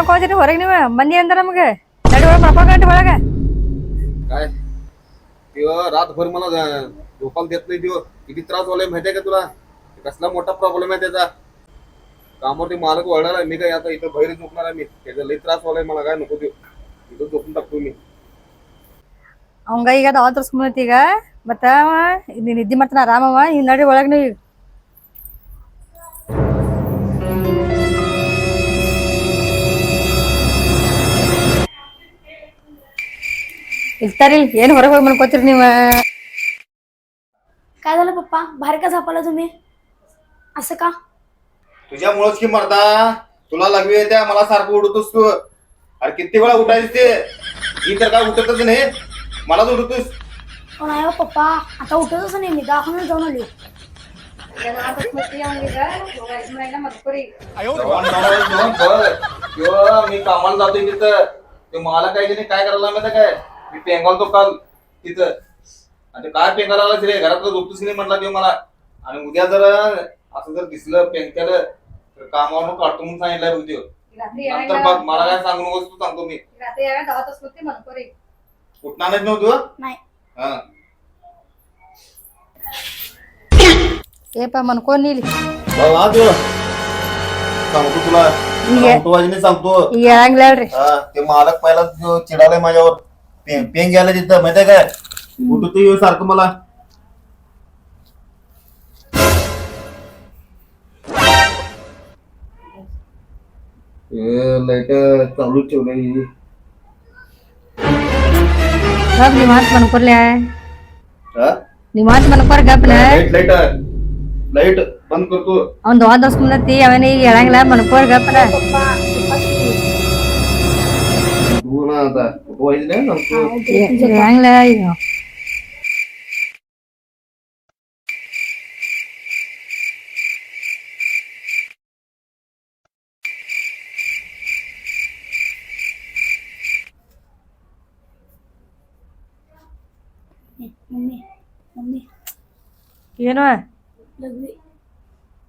ಮಕ್ಕೊಂತೀರಿ ಹೊರಗೆ ನೀವು ಮಂದಿ ಅಂದ ನಮಗೆ ನಡಿ ಒಳಗೆ ಮಕ್ಕೊಂಡ್ರಿ ಒಳಗೆ काय त्यो रातभर मला झ- झोपायला देत नाही त्यो किती त्रास व्हायला माहितीये का तुला कसला मोठा प्रॉब्लेम आहे त्याचा कामावरती मालक वळणार मी काय आता इथं बाहेर झोपणार आहे मी त्याचा लई त्रास व्हायला मला काय नको त्यो इथं झोपून टाकतो मी ಅವಂಗ ಈಗ ದವಾ ತೋರ್ಸ್ಕೊಂಬತ್ ಈಗ ಮತ್ತ ಅವ ನೀನ್ ನಿದ್ದೆ ಮಾಡ್ತಾನ ಆರಾಮವ ಈಗ ನಡಿ ಒಳಗೆ ನೀವು ಈಗ ಇರ್ತಾರಿ ಏನ್ ಹೊರಗೆ ಹೋಗಿ ಮನ್ಕೋತೀರಿ ನೀವು काय झालं पप्पा बाहेर का झोपाला तुम्ही असं का तुझ्यामुळेच की मरदा तुला लागवी येत्या मला सारखं उडतोस तू अरे किती वेळा उठायच ते ही तर काय उठतच नाही मलाच उडतोस पण आहे हो पप्पा आता उठतच नाही मी दवाखान्यात जाऊन आली जेवण बनवायला जेवण कर. किंवा मी कामाला जातोय तिथं ते मला काय की नाही काय करायला माहिती काय मी पेंगालतो काल तिथं. आणि काय पेंगाला रे घरातलं झोपतोच नाही म्हणला ते मला. आणि उद्या जर असं जर दिसलं पेंगत्याला तर कामावर काढतो म्हणून सांगितलं उद्या नंतर मग मला काय सांगू नकोस तू सांगतो मी. रात्री उठणार हो नाही नव्हतं हा हे. पा मन कोण नेली सांगतो तुला. सांगतो. ते मालक पहिला चिडालाय माझ्यावर. पे- पेन घ्यायला तिथं माहितीये काय उठतो येऊ सारखं मला लाईट चालू ठेवलंय ಗಪ್ ನಿವಾಂತ ಮನ್ಕೊರ್ಲೆ हा ನಿವಾಂತ ಮನ್ಕೋರ್ ಗಪ್ನ लाईट लाईट लाईट बंद करतो ಅವ್ನ್ ದವಾ ತೋರ್ಸ್ಕೊಂಬತ್ತಿ ಅವನ ಈಗ ಹೇಳಂಗಿಲ್ಲ ಮನ್ಕೋರ್ ಗಪ್ನ पप्पा पप्पाची അതെ വൈദ്യുതി നമുക്ക് ആംഗ്ലായിരുന്നു ಏನು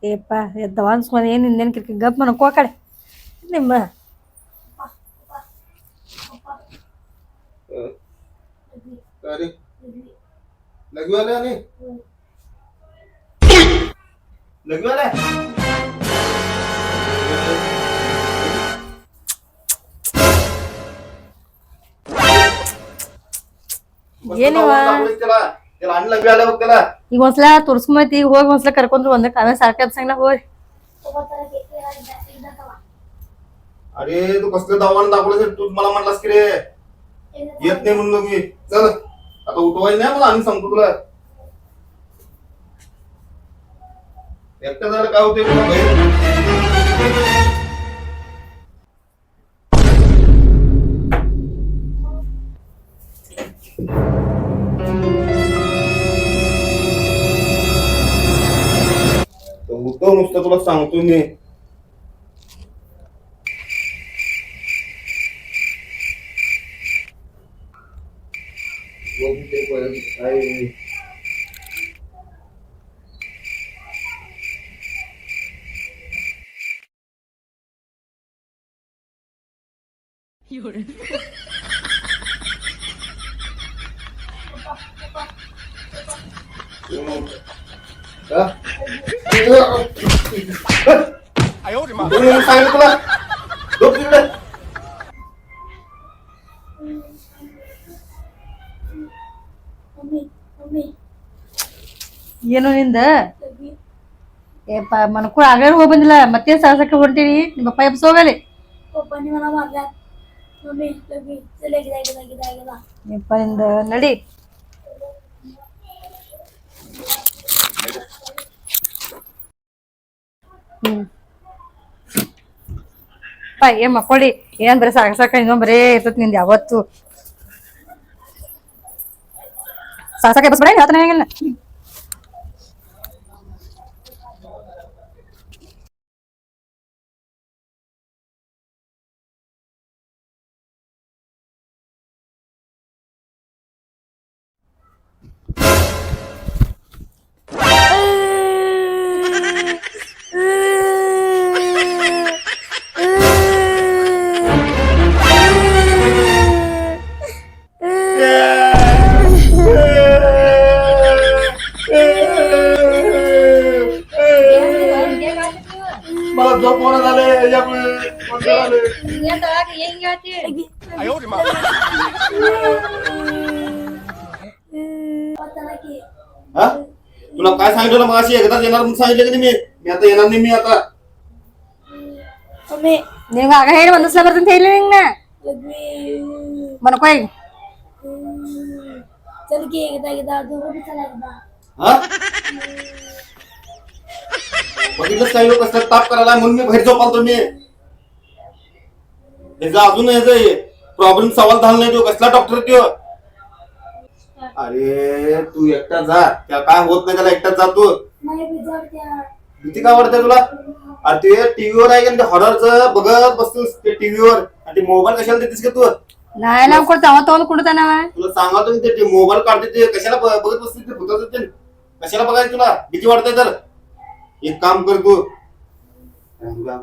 ಏಪ್ಪ ಎದ್ದವಾನ್ಸ್ಕೊಂಡು ಏನು ಇನ್ನೇನು ಕಿರ್ಕಿ ಗಪ್ ಮನಕ್ಕೋ ಕಡೆ ನಿಮ್ಮ अरे लगवी आले आणि लगवी आल्या ಏನಿವ? त्याला त्याला आणि लगवी आल्या बघ त्याला ಈಗ ಒಂದ್ಸಲ ತೋರ್ಸ್ಕೊಂಬತ್ತಿ ಈಗ ಹೋಗಿ ಒಂದ್ಸಲ ಕರ್ಕೊಂಡ್ರು ಒಂದ ಕಾವ್ಯ ಸಾರ್ಕ ಸಂಗಲ ಹೋರಿ पप्पा त्याला घेतले एकदा एकदा तवा अरे तू कसलं दावानं दाखवलं तू मला म्हणलास की रे एकदा येत नाही म्हणलो मी चल आता उठवायचं नाही मला आम्ही सांगतो तुला एकटं झालं काय होते तुला बाहेर नुसतं तुला सांगतो मी. बघू ते परत काय हा? तुम्ही म्हणून सांगितलं तुला झोप तिकडे मम्मी ಏನು ನಿಂದ? ಏಪ ಮನ್ಕೂಳ ಆಗೇನು ಹೋಗಿ ಬಂದಿಲ್ಲ. ಮತ್ತೆ ಸಾಹಸಕ್ಕೆ ಹೊಂಟೀನಿ ನಿಮ್ಮ ಅಪ್ಪ ಎಬ್ಸ ಹೋಗಲಿ. ಯಪ್ಪ ನಿಂದ ನಡಿ. ಹ್ಞೂ ಏನ್ ಮಕ್ಕೊಡಿ ಏನ್ ಬರೀ ಸಾಕ ಇನ್ನೊಂದ್ ಬರೇ ಇರ್ತೈತಿ ನಿಂದ ಯಾವತ್ತು? ಸಾಕ ಸಾಕ ಹೇಳ್ತಾನೆ ಹೇಗಿಲ್ಲ Yan talaga, yan nga yun. Ayaw, di ba? हा तुला काय सांगितलं ना मगाशी एकदाच येणार म्हणून सांगितलं की नाही मी मी आता येणार नाही मी आता Kami, నేను అక్కడ వంద సమర్థం చేయలేదు lagi. మనకు Jadi kita kita dulu bisa lagi bang. हा बघितलंच काही लोक असतात ताप करायला म्हणून मी बाहेर झोपाल तुम्ही ह्याचा अजून ह्याचा प्रॉब्लेम सवाल झाला नाही तो. कसला डॉक्टर तो? अरे तू एकटा जा. त्या काय होत नाही त्याला एकटाच जा तू. भीती का वाटते तुला? अरे ते टीव्हीवर आहे ते हॉररच बघत बसतोस ते टीव्हीवर आणि ते मोबाईल कशाला देतेस का तू? नाही ना कुठं जावा तो कुठं जाणार तुला सांगा तुम्ही ते मोबाईल काढते ते. कशाला बघत बसते ते भुताचं होते कशाला बघायचं तुला? भीती वाटते तर. एक काम कर तू. राम.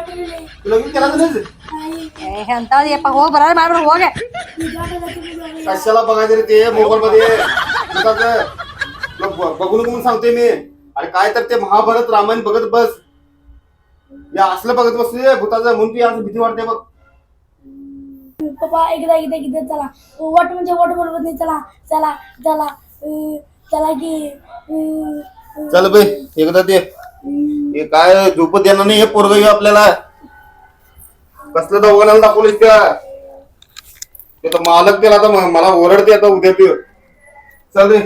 तू लगेच केला तर ಎಂತ ಯಪ್ಪ ಹೋಗಿ ಬರ ಮಾಡ್ಬಿಡ ಹೋಗ कशाला बघायचं रे ते मोबाईल मध्ये भूताचं. तुला ब- बघू नको म्हणून सांगतोय मी अरे काय तर ते महाभारत रामायण बघत बस या असलं बघत बसतोय भूताचं म्हणून ती असं भीती वाटते बघ पप्पा एकदा एकदा एकदा चला वट म्हणजे वट बरोबर नाही चला चला चला अ, चला की अ, चल बे एकदा ते हे काय झोप देणार नाही हे पोरग आपल्याला. कसलं दवाखान्याला दाखवलीस त्या? ते तर मालक केला आता मला ओरडते आता उद्या ते. चल रे.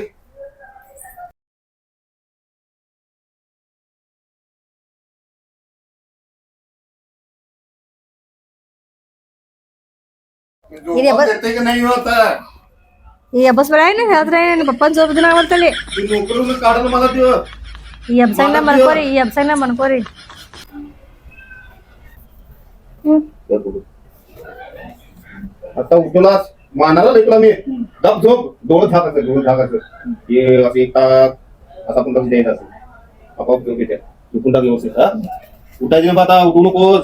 बस. नाही हो बस बरं आहे ना खेळत राहील पप्पा झोप देऊन आवडतले काढलं मला ते ఈ అబ్సంగా మనకోరి ఈ అబ్సంగా మనకోరి आता उठून आज मानाला लेकला मी दब झोप दोन थाक असेल दोन थाक असेल हे असे एक ताक असा पण द्यायचा असेल आपाप झोप येते उठून टाक व्यवस्थित हा उठायचे ना आता उठू नकोस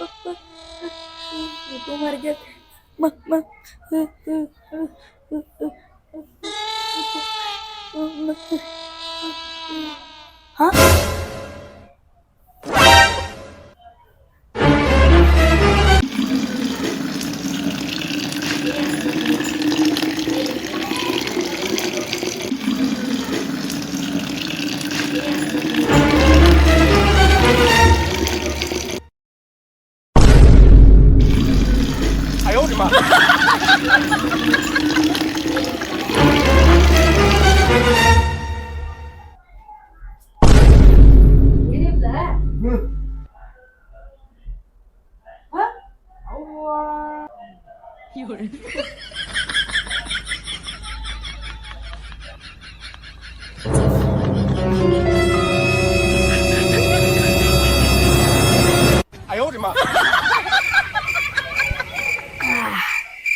Bak bak. Yapıyorum hareket. Bak bak. Ha?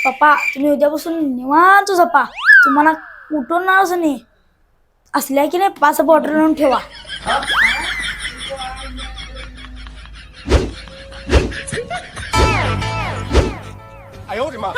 पप्पा तुम्ही उद्यापासून निवांत झोपा तुम्हाला उठून ना असं नाही. असल्या की नाही पाच बॉटल आणून ठेवा. 哎呦我的妈！